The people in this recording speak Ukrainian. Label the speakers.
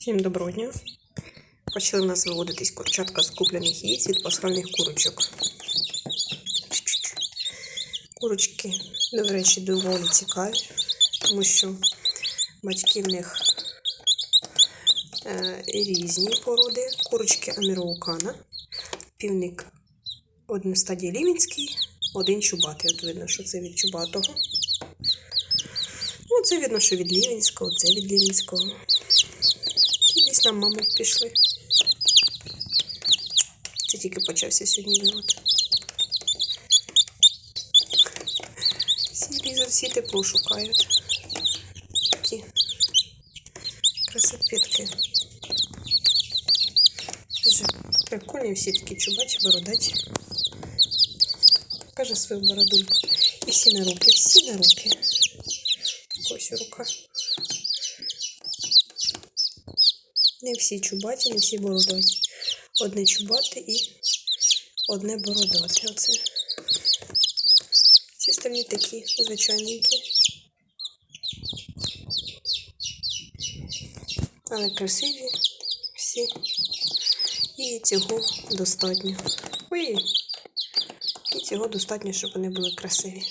Speaker 1: Всім доброго дня. Почали в нас виводитись курчатка з куплених яєць від пасхальних курочок. Курочки, до речі, доволі цікаві, тому що батьки в них е, різні породи. Курочки Аміроукана, півник один стадії Лівінський, один чубатий. От видно, що це від чубатого. Ну, це видно, що від Лівінського, це від Лівінського. Десь на маму пішли. Це тільки почався сьогодні вивод. Всі лізуть, всі тепло шукають. Такі красопетки. Дуже прикольні всі такі чубачі, бородаті. Каже свою бородульку. І всі на руки, всі на руки. Не всі чубаті, не всі бородаті. Одне чубате і одне бородате. Оце. Всі остальні такі звичайненькі. Але красиві всі. І цього достатньо. Ой, і цього достатньо, щоб вони були красиві.